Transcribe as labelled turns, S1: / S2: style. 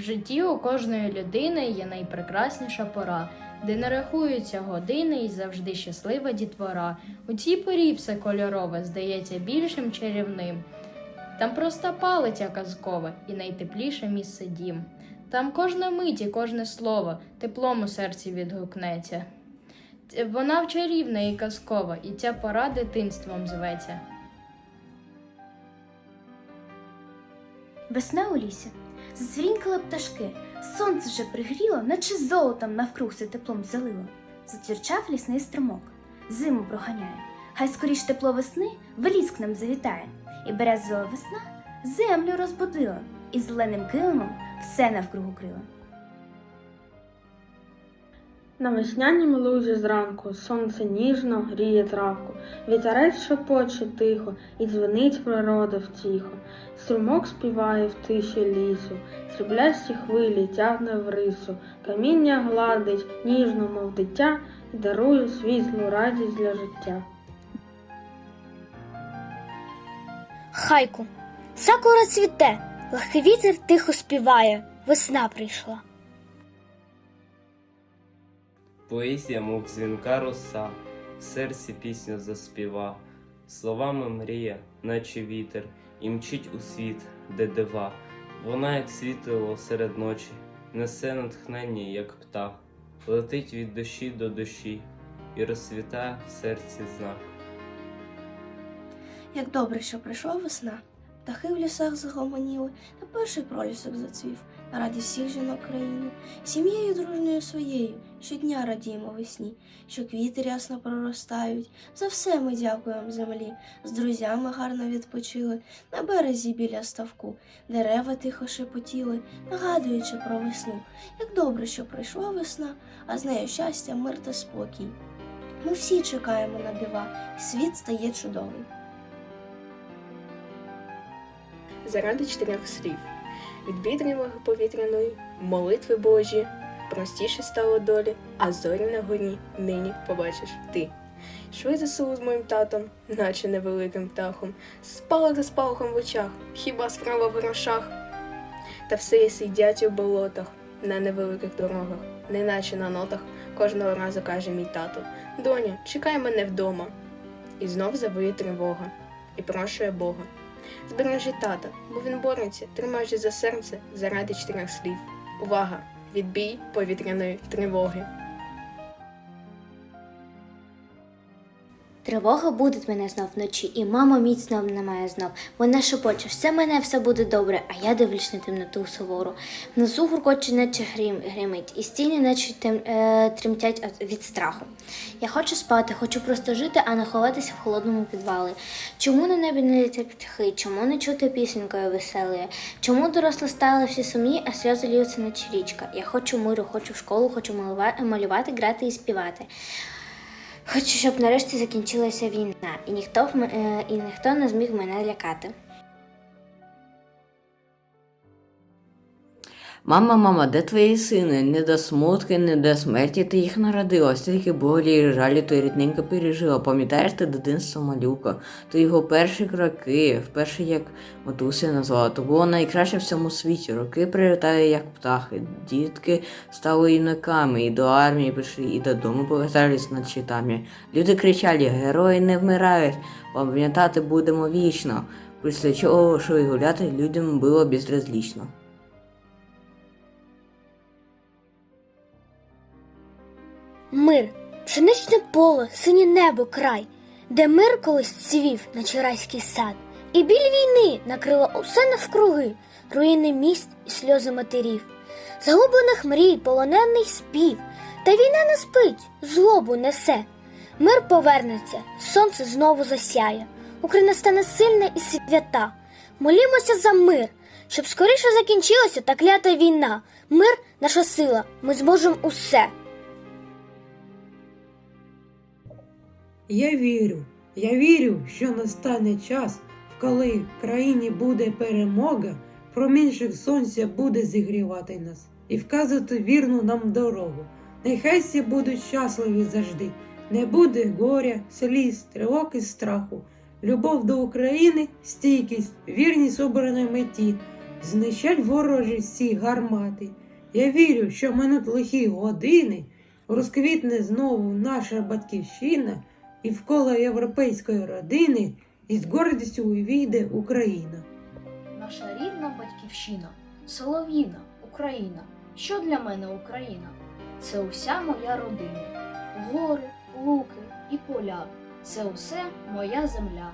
S1: житті у кожної людини є найпрекрасніша пора, де не рахуються години і завжди щаслива дітвора. У цій порі все кольорове здається більшим чарівним. Там просто палиця казкова і найтепліше місце дім. Там кожна мить і кожне слово теплом у серці відгукнеться. Вона чарівна і казкова, і ця пора дитинством зветься.
S2: Весна у лісі. Засвірінькали пташки. Сонце вже пригріло, наче золотом навкруг все теплом залило. Зацвірчав лісний струмок. Зиму проганяє. Хай скоріш тепло весни в к нам завітає. І березова весна землю розбудила, і зеленим килимом все навкруг укрила.
S3: На веснянім лузі зранку сонце ніжно гріє травку, вітерець шепоче тихо і дзвенить природа втіхо. Струмок співає в тиші лісу, сріблясті хвилі тягне в рису, каміння гладить ніжно, мов дитя, і дарує світлу радість для життя.
S4: Хайку. Сакура цвіте, легкий вітер тихо співає, весна прийшла.
S5: Поезія, мов дзвінка роса, в серці пісню заспіва, словами мрія, наче вітер, і мчить у світ, де дива. Вона, як світло серед ночі, несе натхнення, як птах, летить від душі до душі і розцвітає в серці знак.
S6: Як добре, що прийшла весна. Птахи в лісах загомоніли, та перший пролісок зацвів раді всіх жінок країни. Сім'єю дружньою своєю щодня радіємо весні, що квіти рясно проростають. За все ми дякуємо землі. З друзями гарно відпочили на березі біля ставку. Дерева тихо шепотіли, нагадуючи про весну. Як добре, що прийшла весна, а з нею щастя, мир та спокій. Ми всі чекаємо на дива, світ стає чудовий.
S7: заради чотирьох слів. Від бідрівого повітряної, молитви Божі, простіше стало долі, а зорі на горі нині побачиш ти. Йшли за селу з моїм татом, наче невеликим птахом, спалах за спалахом в очах, хіба справа в грошах. Та все сидять у болотах, на невеликих дорогах, неначе на нотах, кожного разу каже мій тато: Доня, чекай мене вдома. І знов завиє тривога, і прошує Бога. Збережи тата, бо він бореться, тримаючи за серце заради чотирьох слів. Увага! Відбій повітряної тривоги.
S4: Тривога буде мене знов вночі, і мама міцно немає знов. Вона шепоче, все мене, все буде добре, а я дивлюсь на темноту сувору. Внизу гуркоче, наче грім гримить, і стіни наче тем, е, тремтять від страху. Я хочу спати, хочу просто жити, а не ховатися в холодному підвалі. Чому на небі не літять птахи? Чому не чути пісенькою веселої? Чому дорослі стали всі сумні, а сльози льються, наче річка? Я хочу миру, хочу в школу, хочу малювати грати і співати. Хочу, щоб нарешті закінчилася війна, і ніхто, в е, і ніхто не зміг мене лякати.
S8: Мама, мама, де твої сини? Не до смутки, не до смерті ти їх народила, стільки болі і жалі ти рідненько пережила. Пам'ятаєш ти дитинство малюка, то його перші кроки, вперше як матуся назвала, то було найкраще в цьому світі. Роки прилітає, як птахи. Дітки стали юнаками, і до армії пішли, і додому повертались над щитами. Люди кричали, герої не вмирають, пам'ятати будемо вічно. Після чого йшли гуляти людям було безразлічно.
S4: Мир, пшеничне поле, синє небо край, де мир колись цвів, наче райський сад, і біль війни накрила усе навкруги, руїни міст і сльози матерів, загублених мрій, полонений спів, та війна не спить, злобу несе. Мир повернеться, сонце знову засяє, Україна стане сильна і свята. Молімося за мир, щоб скоріше закінчилася та клята війна. Мир наша сила, ми зможемо усе.
S9: Я вірю, я вірю, що настане час, коли в країні буде перемога, промінчик сонця буде зігрівати нас і вказувати вірну нам дорогу. Нехай всі будуть щасливі завжди. Не буде горя, сліз, тривог і страху. Любов до України, стійкість, вірність обраної меті. знищать ворожі всі гармати. Я вірю, що минуть лихі години, розквітне знову наша батьківщина, і в коло європейської родини із гордістю увійде Україна.
S10: Наша рідна батьківщина, солов'їна, Україна. Що для мене Україна? Це уся моя родина. Гори, луки і поля. Це усе моя земля.